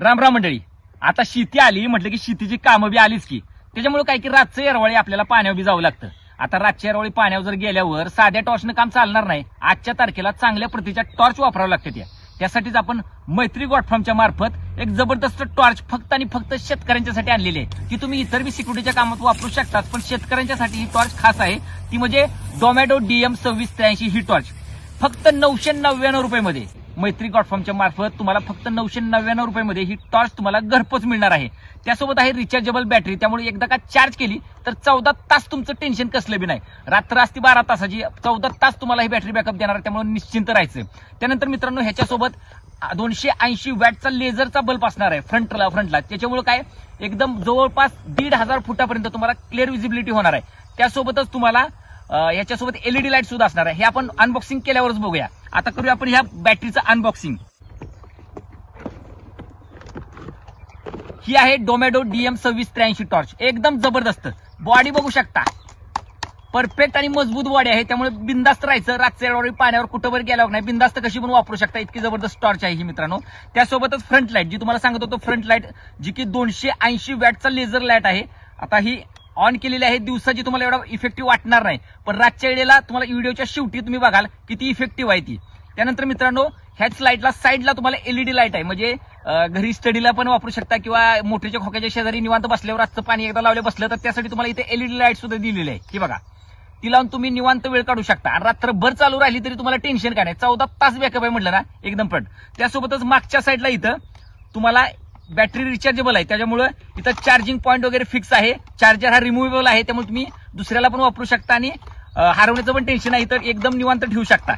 राम राम मंडळी. आता शेती आली म्हटलं की शेतीची कामं बी आलीच की. त्याच्यामुळे काय की रातचं येरवाळी आपल्याला पाण्यावर बी जावं लागतं. आता रातच्या येरवाळी पाण्यावर जर गेल्यावर साध्या टॉर्चनं काम चालणार नाही. आजच्या तारखेला चांगल्या प्रतीच्या टॉर्च वापरावं लागते त्या. त्यासाठीच आपण मैत्री गॉटफार्मच्या मार्फत एक जबरदस्त टॉर्च फक्त आणि फक्त शेतकऱ्यांच्यासाठी आणलेली आहे. ती तुम्ही इतर बी सिक्युरिटीच्या कामात वापरू शकतात पण शेतकऱ्यांच्यासाठी ही टॉर्च खास आहे. ती म्हणजे डोमॅटो डीएम सव्वीस त्र्याऐंशी ही टॉर्च. फक्त नऊशे नव्याण्णव रुपयामध्ये. मैत्री गॉटफॉर्मच्या मार्फत तुम्हाला फक्त नऊशे नव्याण्णव रुपयामध्ये ही टॉर्च तुम्हाला घरपोच मिळणार आहे. त्यासोबत आहे रिचार्जेबल बॅटरी त्यामुळे एकदा का चार्ज केली तर चौदा तास तुमचं टेन्शन कसलं बी नाही. रात्र असती बारा तासाची चौदा तास तुम्हाला ही बॅटरी बॅकअप देणार आहे त्यामुळे निश्चिंत राहायचं. त्यानंतर मित्रांनो ह्याच्यासोबत दोनशे ऐंशी वॅटचा लेझरचा बल्ब असणार आहे फ्रंटला फ्रंटला त्याच्यामुळे काय एकदम जवळपास दीड हजार फुटापर्यंत तुम्हाला क्लिअर विजिबिलिटी होणार आहे. त्यासोबतच तुम्हाला याच्यासोबत एलईडी लाइट सुद्धा असणार आहे. हे आपण अनबॉक्सिंग केल्यावरच बघूया. आता करूया आपण ह्या बॅटरीचं अनबॉक्सिंग ही आहे डोमॅडो डीएम सव्वीस त्र्याऐंशी टॉर्च एकदम जबरदस्त. बॉडी बघू शकता. परफेक्ट आणि मजबूत बॉडी आहे. त्यामुळे बिंदास्त राहायचं. रातच्या पाण्यावर कुठं वर गेल्यावर नाही. बिंदास्त कशी पण वापरू शकता. इतकी जबरदस्त टॉर्च आहे ही मित्रांनो. त्यासोबतच फ्रंट लाइट जी तुम्हाला सांगत होतो फ्रंट लाइट जी की दोनशे ऐंशी वॅटचा लेझर लाइट आहे. आता ही ऑन केलेली आहे दिवसाची तुम्हाला एवढा इफेक्टिव्ह वाटणार नाही. पण रातच्या वेळेला तुम्हाला व्हिडिओच्या शेवटी तुम्ही बघाल किती इफेक्टिव्ह आहे ती. त्यानंतर मित्रांनो ह्याच लाईटला साईडला तुम्हाला एलईडी लाइट आहे. म्हणजे घरी स्टडीला पण वापरू शकता किंवा मोठ्याच्या खोक्याच्या शेजारी निवांत बसल्यावर असतं पाणी एकदा लावले बसलं तर त्यासाठी तुम्हाला इथे एलईडी लाइट सुद्धा दिलेली आहे. की बघा. ती लावून तुम्ही निवांत वेळ काढू शकता. आणि रात्रभर चालू राहिली तरी तुम्हाला टेन्शन काय नाही. चौदा तास बॅकअप आहे म्हटलं ना एकदम पट. त्यासोबतच मागच्या साईडला इथं तुम्हाला बॅटरी रिचार्जेबल आहे. त्याच्यामुळे इथं चार्जिंग पॉईंट वगैरे फिक्स आहे. चार्जर हा रिमुवेबल आहे. त्यामुळे तुम्ही दुसऱ्याला पण वापरू शकता आणि हरवण्याचं पण टेन्शन नाही. तर एकदम निवांत ठेवू शकता.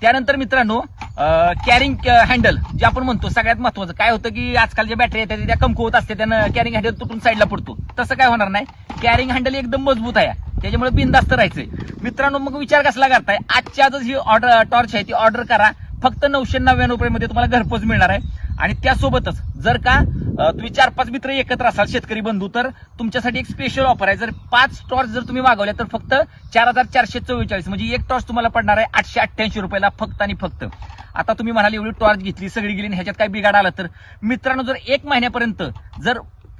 त्यानंतर मित्रांनो कॅरिंग हँडल जे आपण म्हणतो सगळ्यात महत्वाचं. काय होतं की आजकाल ज्या बॅटरी येतात त्या कमकुवत असते त्यानं कॅरिंग हँडल तुटून साईडला पडतो. तसं काय होणार नाही. कॅरिंग हँडल एकदम मजबूत आहे. त्याच्यामुळे बिनधास्त राहायचंय. मित्रांनो मग विचार कसला करताय? आजच्या आजच ही ऑर्डर टॉर्च आहे. ती ऑर्डर करा. फक्त नऊशे नव्याण्णव रुपयामध्ये तुम्हाला घरपोच मिळणार आहे. आणि त्यासोबतच जर का तुम्ही चार पाच मित्र एकत्र असाल शेतकरी बंधू तर तुमच्यासाठी एक स्पेशल ऑफर आहे. जर पाच टॉर्च जर तुम्ही मागवल्या तर फक्त चार हजार चारशे चव्वेचाळीस. म्हणजे एक टॉर्च तुम्हाला पडणार आहे आठशे अठ्ठ्याऐंशी रुपयाला फक्त आणि फक्त. आता तुम्ही म्हणाल एवढी टॉर्च घेतली सगळी गेली ह्याच्यात काय बिघाड आला तर मित्रांनो जर एक महिन्यापर्यंत जर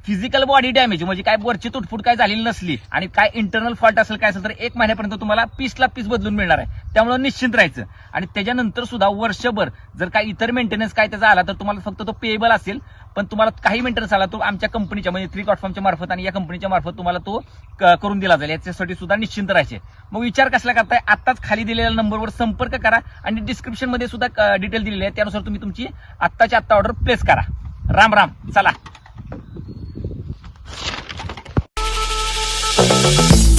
फिजिकल बॉडी डॅमेज म्हणजे काय वरची तुटफूट काय झालेली नसली आणि काय इंटरनल फॉल्ट असेल काय असेल तर एक महिन्यापर्यंत तुम्हाला पीसला पीस बदलून मिळणार आहे. त्यामुळे निश्चिंत राहायचं. आणि त्याच्यानंतर सुद्धा वर्षभर जर काय इतर मेंटेनन्स काय त्याचा आला तर तुम्हाला फक्त तो पेएबल असेल. पण तुम्हाला काही मेंटेनन्स आला तो आमच्या कंपनीच्या म्हणजे थ्री कॉटफॉर्मच्या मार्फत आणि या कंपनीच्या मार्फत तुम्हाला तो क- करून दिला जाईल. याच्यासाठी सुद्धा निश्चिंत राहायचे. मग विचार कसला करताय? आत्ताच खाली दिलेल्या नंबरवर संपर्क करा आणि डिस्क्रिप्शनमध्ये सुद्धा डिटेल दिलेली आहे. त्यानुसार तुम्ही तुमची आत्ताच्या आत्ता ऑर्डर प्लेस करा. राम राम. चला. Bye.